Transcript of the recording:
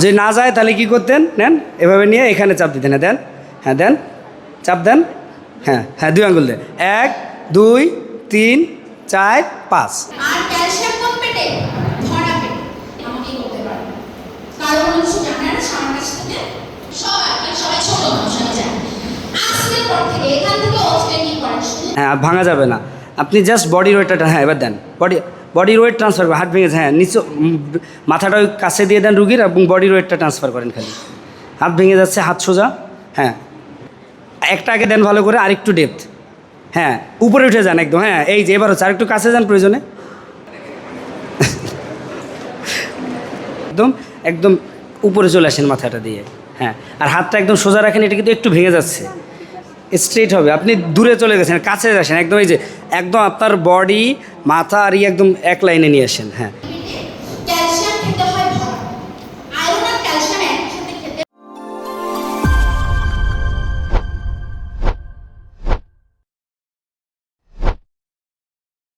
যদি না যায় তাহলে কি করতেন? নেন এভাবে নিয়ে এখানে চাপ দিতেন। হ্যাঁ দেন হ্যাঁ দেন চাপ দেন। হ্যাঁ হ্যাঁ দুই আঙ্গুল দেন। এক দুই তিন চার পাঁচ। মানে হ্যাঁ ভাঙা যাবে না। আপনি জাস্ট বডির ওয়েটটা হ্যাঁ এবার দেন। বডি বডির ওয়েট ট্রান্সফার করেন হাত ভেঙেছে হ্যাঁ নিচে মাথাটা ওই কাছে দিয়ে দেন রুগীর এবং বডির ওয়েটটা ট্রান্সফার করেন খালি। হাত ভেঙে যাচ্ছে, হাত সোজা হ্যাঁ। একটা আগে দেন ভালো করে, আরেকটু ডেপথ হ্যাঁ উপরে উঠে যান একদম হ্যাঁ এই যে এবার হচ্ছে আরেকটু কাছে যান প্রয়োজনে। একদম একদম উপরে চলে আসেন মাথাটা দিয়ে হ্যাঁ। আর হাতটা একদম সোজা রাখেন, এটা কিন্তু একটু ভেঙে যাচ্ছে। স্ট্রেট হবে। আপনি দূরে চলে গেছেন, কাছে আসেন, একদম এই যে, একদম আপনার বডি মাথা আর একদম এক লাইনে নিয়ে আসেন হ্যাঁ।